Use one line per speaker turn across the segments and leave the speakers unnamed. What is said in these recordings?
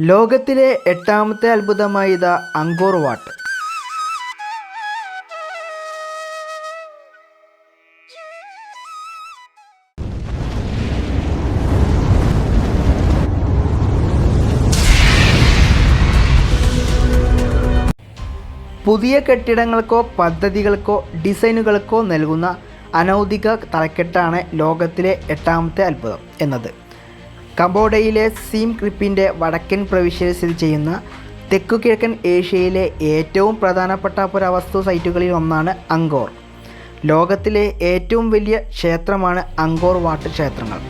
ലോകത്തിലെ എട്ടാമത്തെ അത്ഭുതമായ ഇതാ അങ്കോർ വാട്ട്. പുതിയ കെട്ടിടങ്ങൾക്കോ പദ്ധതികൾക്കോ ഡിസൈനുകൾക്കോ നൽകുന്ന അനൗദിക തലക്കെട്ടാണ് ലോകത്തിലെ എട്ടാമത്തെ അത്ഭുതം എന്നത്. കംബോഡയിലെ സീം ക്രിപ്പിന്റെ വടക്കൻ പ്രവിശ്യയിൽ സ്ഥിതി ചെയ്യുന്ന തെക്കുകിഴക്കൻ ഏഷ്യയിലെ ഏറ്റവും പ്രധാനപ്പെട്ട പുരാവസ്തു സൈറ്റുകളിൽ ഒന്നാണ് അങ്കോർ. ലോകത്തിലെ ഏറ്റവും വലിയ ക്ഷേത്രമാണ് അങ്കോർ വാട്ട് ക്ഷേത്രങ്ങൾ.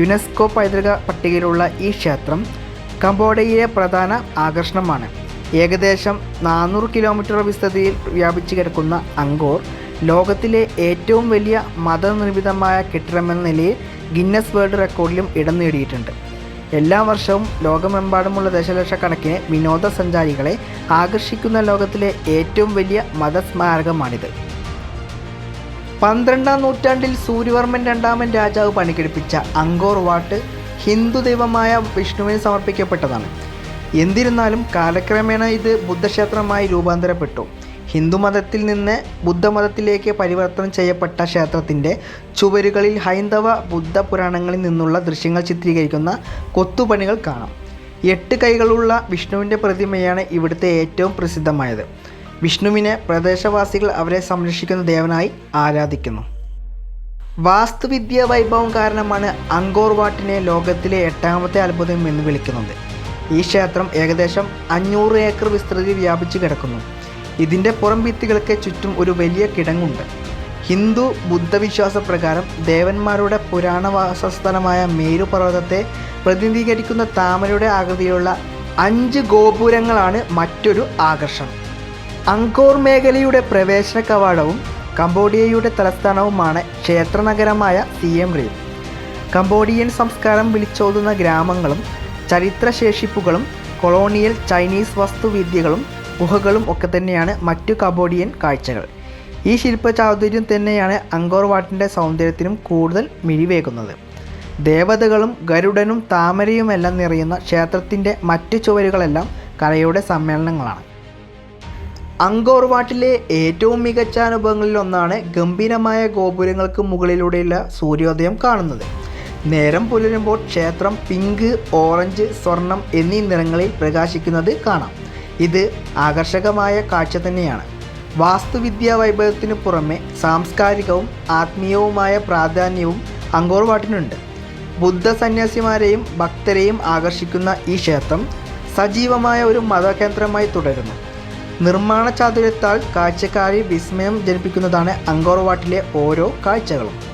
യുനെസ്കോ പൈതൃക പട്ടികയിലുള്ള ഈ ക്ഷേത്രം കംബോഡയിലെ പ്രധാന ആകർഷണമാണ്. ഏകദേശം നാനൂറ് കിലോമീറ്റർ വിസ്തൃതിയിൽ വ്യാപിച്ചു കിടക്കുന്ന അങ്കോർ ലോകത്തിലെ ഏറ്റവും വലിയ മതനിർമ്മിതമായ കെട്ടിടമെന്ന നിലയിൽ ഗിന്നസ് വേൾഡ് റെക്കോർഡിലും ഇടം നേടിയിട്ടുണ്ട്. എല്ലാ വർഷവും ലോകമെമ്പാടുമുള്ള ദശലക്ഷക്കണക്കിന് വിനോദസഞ്ചാരികളെ ആകർഷിക്കുന്ന ലോകത്തിലെ ഏറ്റവും വലിയ മതസ്മാരകമാണിത്. പന്ത്രണ്ടാം നൂറ്റാണ്ടിൽ സൂര്യവർമ്മൻ രണ്ടാമൻ രാജാവ് പണികഴിപ്പിച്ച അങ്കോർ വാട്ട് ഹിന്ദു ദൈവമായ വിഷ്ണുവിന് സമർപ്പിക്കപ്പെട്ടതാണ്. എന്നിരുന്നാലും കാലക്രമേണ ഇത് ബുദ്ധക്ഷേത്രമായി രൂപാന്തരപ്പെട്ടു. ഹിന്ദുമതത്തിൽ നിന്ന് ബുദ്ധമതത്തിലേക്ക് പരിവർത്തനം ചെയ്യപ്പെട്ട ക്ഷേത്രത്തിന്റെ ചുവരുകളിൽ ഹൈന്ദവ ബുദ്ധ പുരാണങ്ങളിൽ നിന്നുള്ള ദൃശ്യങ്ങൾ ചിത്രീകരിക്കുന്ന കൊത്തുപണികൾ കാണാം. എട്ട് കൈകളുള്ള വിഷ്ണുവിന്റെ പ്രതിമയാണ് ഇവിടുത്തെ ഏറ്റവും പ്രസിദ്ധമായത്. വിഷ്ണുവിനെ പ്രദേശവാസികൾ അവരെ സംരക്ഷിക്കുന്ന ദേവനായി ആരാധിക്കുന്നു. വാസ്തുവിദ്യ വൈഭവം കാരണമാണ് അങ്കോർ വാട്ടിനെ ലോകത്തിലെ എട്ടാമത്തെ അത്ഭുതം എന്ന് വിളിക്കുന്നത്. ഈ ക്ഷേത്രം ഏകദേശം അഞ്ഞൂറ് ഏക്കർ വിസ്തൃതി വ്യാപിച്ചു കിടക്കുന്നു. ഇതിന്റെ പുറം ഭിത്തികൾക്ക് ചുറ്റും ഒരു വലിയ കിടങ്ങുണ്ട്. ഹിന്ദു ബുദ്ധവിശ്വാസ പ്രകാരം ദേവന്മാരുടെ പുരാണവാസസ്ഥലമായ വാസസ്ഥലമായ മേരു പ്രതിനിധീകരിക്കുന്ന താമരയുടെ ആകൃതിയിലുള്ള അഞ്ച് ഗോപുരങ്ങളാണ് മറ്റൊരു ആകർഷണം. അങ്കോർ മേഖലയുടെ പ്രവേശന കവാടവും കംബോഡിയയുടെ തലസ്ഥാനവുമാണ് ക്ഷേത്രനഗരമായ സിയം റീം. കംബോഡിയൻ സംസ്കാരം വിളിച്ചോതുന്ന ഗ്രാമങ്ങളും ചരിത്രശേഷിപ്പുകളും കൊളോണിയൽ ചൈനീസ് വസ്തുവിദ്യകളും ഗുഹകളും ഒക്കെ തന്നെയാണ് മറ്റു കബോഡിയൻ കാഴ്ചകൾ. ഈ ശില്പചാതുര്യം തന്നെയാണ് അങ്കോർ വാട്ടിന്റെ സൗന്ദര്യത്തിനും കൂടുതൽ മിഴിവേകുന്നത്. ദേവതകളും ഗരുഡനും താമരയുമെല്ലാം നിറയുന്ന ക്ഷേത്രത്തിന്റെ മറ്റു ചുവരുകളെല്ലാം കലയുടെ സമ്മേളനങ്ങളാണ്. അങ്കോർ വാട്ടിലെ ഏറ്റവും മികച്ച അനുഭവങ്ങളിൽ ഒന്നാണ് ഗംഭീരമായ ഗോപുരങ്ങൾക്ക് മുകളിലൂടെയുള്ള സൂര്യോദയം കാണുന്നത്. നേരം പുലരുമ്പോൾ ക്ഷേത്രം പിങ്ക് ഓറഞ്ച് സ്വർണം എന്നീ നിറങ്ങളിൽ പ്രകാശിക്കുന്നത് കാണാം. ഇത് ആകർഷകമായ കാഴ്ച തന്നെയാണ്. വാസ്തുവിദ്യാ വൈഭവത്തിന് പുറമെ സാംസ്കാരികവും ആത്മീയവുമായ പ്രാധാന്യവും അങ്കോർ വാട്ടിനുണ്ട് ബുദ്ധ സന്യാസിമാരെയും ഭക്തരെയും ആകർഷിക്കുന്ന ഈ ക്ഷേത്രം സജീവമായ ഒരു മതകേന്ദ്രമായി തുടരുന്നു. നിർമ്മാണ ചാതുര്യത്താൽ കാഴ്ചക്കാരെ വിസ്മയം ജനിപ്പിക്കുന്നതാണ് അങ്കോർ വാട്ടിലെ ഓരോ കാഴ്ചകളും.